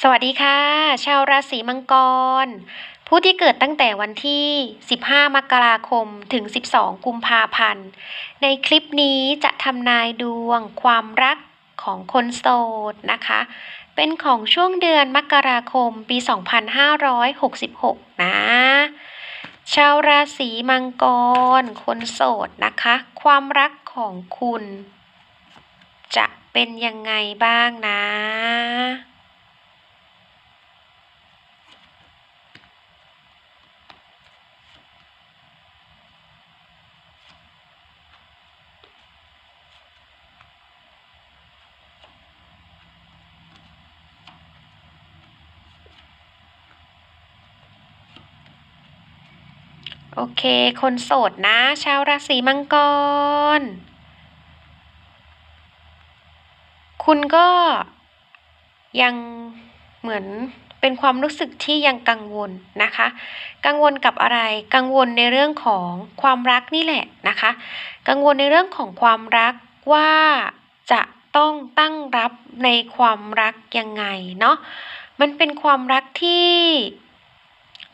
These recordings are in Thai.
สวัสดีค่ะ ชาวราศีมังกร ผู้ที่เกิดตั้งแต่วันที่ 15 มกราคมถึง 12 กุมภาพันธ์ ในคลิปนี้จะทำนายดวงความรักของคนโสดนะคะ เป็นของช่วงเดือนมกราคมปี 2566 นะ ชาวราศีมังกร คนโสดนะคะ ความรักของคุณ จะเป็นยังไงบ้างนะ โอเค คนโสดนะ ชาวราศีมังกร คุณก็ยังเหมือนเป็นความรู้สึกที่ยังกังวลนะคะ กังวลกับอะไร กังวลในเรื่องของความรักนี่แหละนะคะ กังวลในเรื่องของความรักว่าจะต้องตั้งรับในความรักยังไงเนาะ มันเป็นความรักที่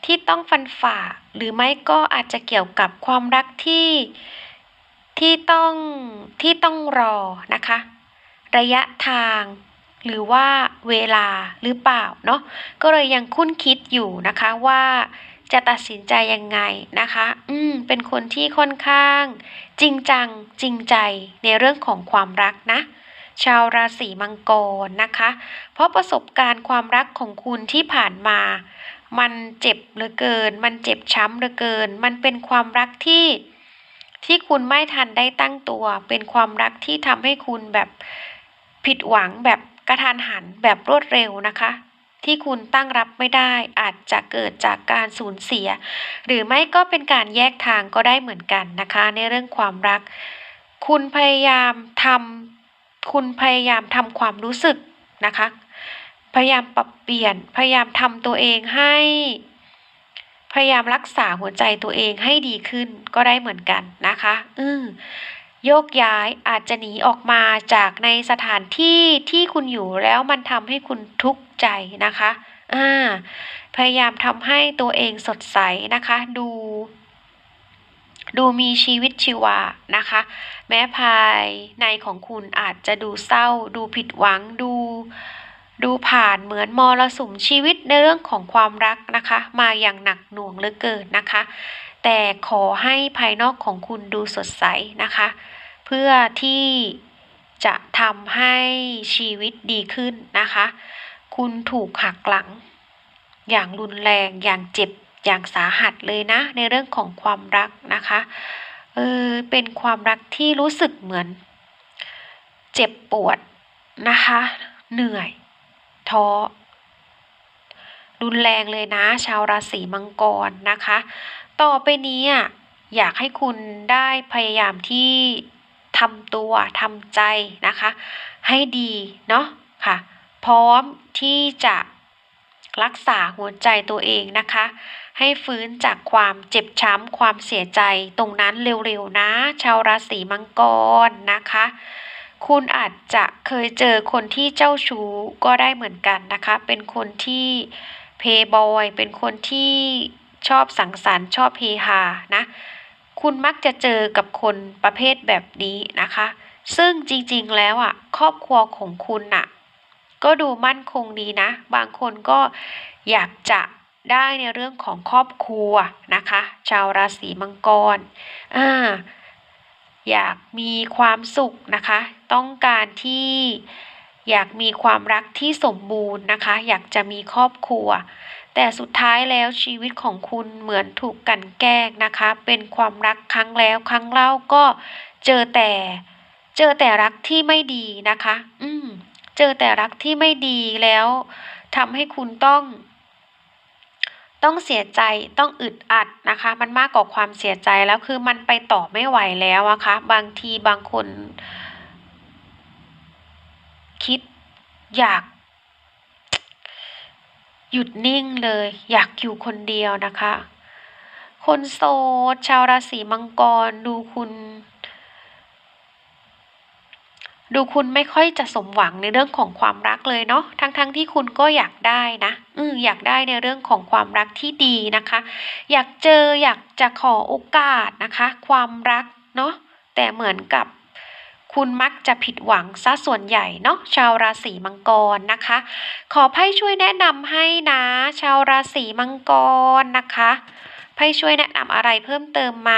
ที่ต้องฟันฝ่า หรือไม่ก็อาจจะเกี่ยวกับความรักที่ที่ต้องที่ต้องรอนะคะ ระยะทาง หรือว่าเวลาหรือเปล่าเนาะก็เลยยังคุ้นคิดอยู่นะคะว่าจะตัดสินใจยังไงนะคะ อืม เป็นคนที่ค่อนข้าง จริงจังจริงใจในเรื่องของความรักนะ ชาวราศีมังกรนะคะ เพราะประสบการณ์ความรักของคุณที่ผ่านมา มันเจ็บเหลือเกิน มันเจ็บช้ำเหลือเกิน มันเป็นความรักที่ที่คุณไม่ทันได้ตั้งตัว เป็นความรักที่ทำให้คุณแบบผิดหวังแบบกระทันหันแบบรวดเร็วนะคะ ที่คุณตั้งรับไม่ได้อาจจะเกิดจากการสูญเสีย หรือไม่ก็เป็นการแยกทางก็ได้เหมือนกันนะคะ ในเรื่องความรัก คุณพยายามทำคุณพยายามทำความรู้สึกนะคะ พยายามปรับเปลี่ยน พยายามทำตัวเองให้ พยายามรักษาหัวใจตัวเองให้ดีขึ้นก็ได้เหมือนกันนะคะ อืโยกย้ายอาจจะหนีออกมาจากในสถานที่ที่คุณอยู่แล้วมันทำให้คุณทุกข์ใจนะคะอ่าพยายามทำให้ตัวเองสดใสนะคะ ดู ดูมีชีวิตชีวานะคะ แม้ภายในของคุณอาจจะดูเศร้า ดูผิดหวังดู ดูผ่านเหมือนมรสุมชีวิตในเรื่องของความรักนะคะ มาอย่างหนักหน่วงเหลือเกินนะคะ แต่ขอให้ภายนอกของคุณดูสดใสนะคะ เพื่อที่จะทำให้ชีวิตดีขึ้นนะคะ คุณถูกหักหลัง อย่างรุนแรงอย่างเจ็บอย่างสาหัสเลยนะ ในเรื่องของความรักนะคะเออเป็นความรักที่รู้สึกเหมือน เจ็บปวดนะคะ เหนื่อย ท้อรุนแรงเลยนะ ชาวราศีมังกรนะคะ ต่อไปนี้อะอยากให้คุณได้พยายามที่ทำตัวทำใจนะคะ ให้ดีเนาะค่ะ พร้อมที่จะรักษาหัวใจตัวเองนะคะ ให้ฟื้นจากความเจ็บช้ำความเสียใจตรงนั้นเร็วๆนะ ชาวราศีมังกรนะคะ คุณอาจจะเคยเจอคนที่เจ้าชู้ก็ได้เหมือนกันนะคะ เป็นคนที่เพย์บอย เป็นคนที่ชอบสังสรรค์ชอบเฮฮานะ คุณมักจะเจอกับคนประเภทแบบนี้นะคะ ซึ่งจริงๆแล้วอะ ครอบครัวของคุณน่ะ ก็ดูมั่นคงดีนะ บางคนก็อยากจะได้ในเรื่องของครอบครัวนะคะ ชาวราศีมังกรอ่า อยากมีความสุขนะคะ ต้องการที่อยากมีความรักที่สมบูรณ์นะคะ อยากจะมีครอบครัว แต่สุดท้ายแล้วชีวิตของคุณเหมือนถูกกันแกล้งนะคะ เป็นความรักครั้งแล้วครั้งเล่าก็เจอแต่เจอแต่รักที่ไม่ดีนะคะ อืม เจอแต่รักที่ไม่ดีแล้วทำให้คุณต้อง ต้องเสียใจต้องอึดอัดนะคะ มันมากกว่าความเสียใจแล้วคือมันไปต่อไม่ไหวแล้วอะคะ บางทีบางคน คิดอยาก หยุดนิ่งเลย อยากอยู่คนเดียวนะคะ คนโสดชาวราศีมังกรดูคุณ ดูคุณไม่ค่อยจะสมหวังในเรื่องของความรักเลยเนาะทั้งๆทที่คุณก็อยากได้นะอืออยากได้ในเรื่องของความรักที่ดีนะคะ อยากเจออยากจะขอโอกาสนะคะ ความรักเนาะแต่เหมือนกับคุณมักจะผิดหวังซะส่วนใหญ่เนาะชาวราศีมังกรนะคะ ขอไพ่ช่วยแนะนำให้นะ ชาวราศีมังกรนะคะไพ่ช่วยแนะนำอะไรเพิ่มเติมไหม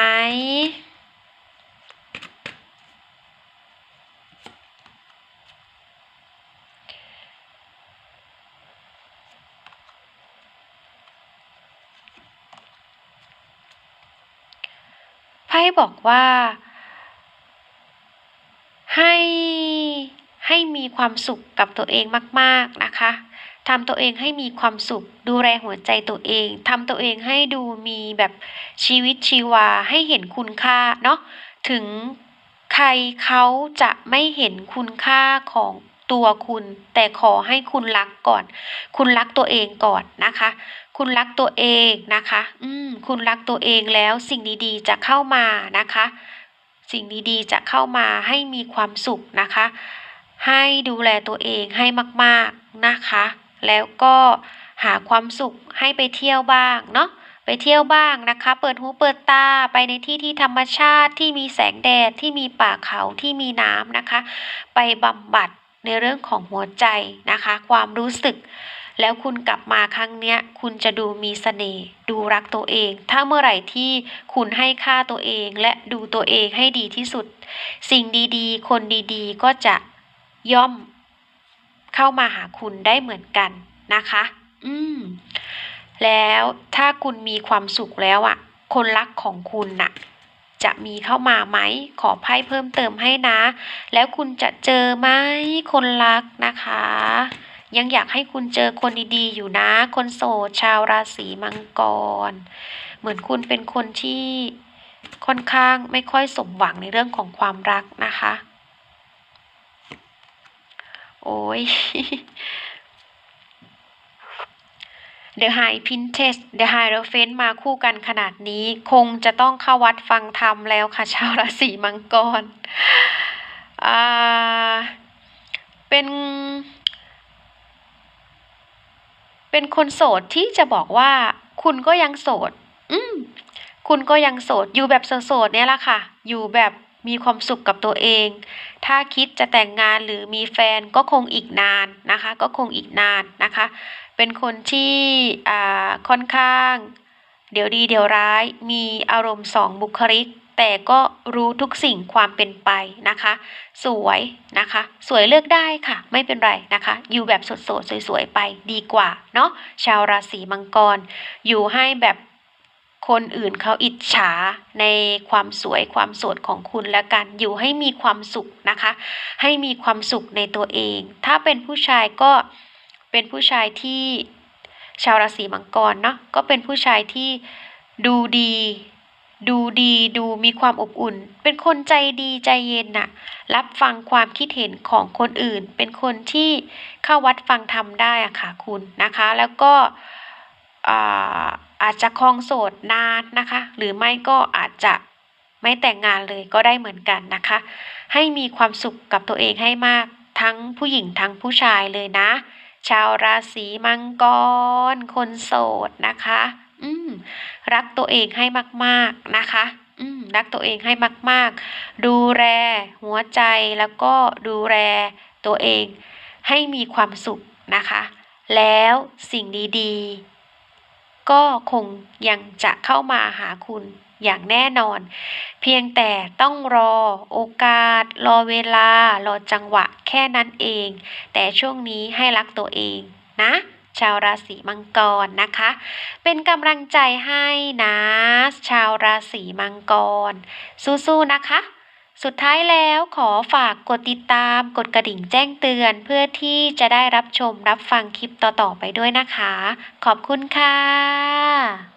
พ่บอกว่า ให้ให้มีความสุขกับตัวเองมากๆนะคะทำตัวเองให้มีความสุข ดูแลหัวใจตัวเองทำตัวเองให้ดูมีแบบชีวิตชีวาให้เห็นคุณค่าเนาะถึงใครเขาจะไม่เห็นคุณค่าของตัวคุณ แต่ขอให้คุณรักก่อน คุณรักตัวเองก่อนนะคะ คุณรักตัวเองนะคะ อืม คุณรักตัวเองแล้วสิ่งดีๆจะเข้ามานะคะ สิ่งดีๆจะเข้ามาให้มีความสุขนะคะ ให้ดูแลตัวเองให้มากๆนะคะ แล้วก็หาความสุขให้ไปเที่ยวบ้างเนาะ ไปเที่ยวบ้างนะคะ เปิดหูเปิดตาไปในที่ที่ธรรมชาติที่มีแสงแดดที่มีป่าเขาที่มีน้ำนะคะ ไปบำบัดในเรื่องของหัวใจนะคะ ความรู้สึก แล้วคุณกลับมาครั้งเนี้ย คุณจะดูมีเสน่ห์ดูรักตัวเอง ถ้าเมื่อไหร่ที่คุณให้ค่าตัวเองและดูตัวเองให้ดีที่สุด สิ่งดีๆ คนดีๆ ก็จะย่อมเข้ามาหาคุณได้เหมือนกันนะคะ อืม แล้วถ้าคุณมีความสุขแล้วอะ่ะ คนรักของคุณน่ะ จะมีเข้ามาไหม ขอไพ่เพิ่มเติมให้นะ แล้วคุณจะเจอไหมคนรักนะคะ ยังอยากให้คุณเจอคนดีๆ อยู่นะ คนโสดชาวราศีมังกร เหมือนคุณเป็นคนที่ค่อนข้างไม่ค่อยสมหวังในเรื่องของความรักนะคะ โอ้ย The High Princess The High r o p h e n มาคู่กันขนาดนี้คงจะต้องเข้าวัดฟังธรรมแล้วค่ะ ชาวราศีมังกร อ่า เป็น เป็นคนโสดที่จะบอกว่า คุณก็ยังโสด อืมคุณก็ยังโสด อยู่แบบโสดเนี่ยแหละค่ะ อยู่แบบมีความสุขกับตัวเอง ถ้าคิดจะแต่งงานหรือมีแฟนก็คงอีกนานนะคะ ก็คงอีกนานนะคะ เป็นคนที่อ่าค่อนข้าง เดี๋ยวดีเดี๋ยวร้าย มีอารมณ์สองบุคลิก แต่ก็รู้ทุกสิ่งความเป็นไปนะคะ สวยนะคะ สวยเลือกได้ค่ะ ไม่เป็นไรนะคะ อยู่แบบสดๆสวยๆไปดีกว่าเนาะชาวราศีมังกร อยู่ให้แบบคนอื่นเขาอิจฉาในความสวยความสดของคุณแล้วกัน อยู่ให้มีความสุขนะคะ ให้มีความสุขในตัวเอง ถ้าเป็นผู้ชายก็เป็นผู้ชายที่ชาวราศีมังกรเนาะก็เป็นผู้ชายที่ดูดี ดูดีดูมีความอบอุ่น เป็นคนใจดีใจเย็นน่ะ รับฟังความคิดเห็นของคนอื่น เป็นคนที่เข้าวัดฟังธรรมได้อะค่ะคุณนะคะ แล้วก็อาจจะคลองโสดนานนะคะ หรือไม่ก็อาจจะไม่แต่งงานเลยก็ได้เหมือนกันนะคะ ให้มีความสุขกับตัวเองให้มากทั้งผู้หญิงทั้งผู้ชายเลยนะ ชาวราศีมังกร คนโสดนะคะ อืมรักตัวเองให้มาก ๆนะคะอืมรักตัวเองให้มาก ๆ ดูแลหัวใจแล้วก็ดูแลตัวเองให้มีความสุขนะคะ แล้วสิ่งดีๆ ก็คงยังจะเข้ามาหาคุณอย่างแน่นอน เพียงแต่ต้องรอโอกาส รอเวลา รอจังหวะแค่นั้นเอง แต่ช่วงนี้ให้รักตัวเองนะ ชาวราศีมังกรนะคะ เป็นกำลังใจให้นะ ชาวราศีมังกร สู้ๆนะคะ สุดท้ายแล้วขอฝากกดติดตามกดกระดิ่งแจ้งเตือน เพื่อที่จะได้รับชมรับฟังคลิปต่อๆไปด้วยนะคะ ขอบคุณค่ะ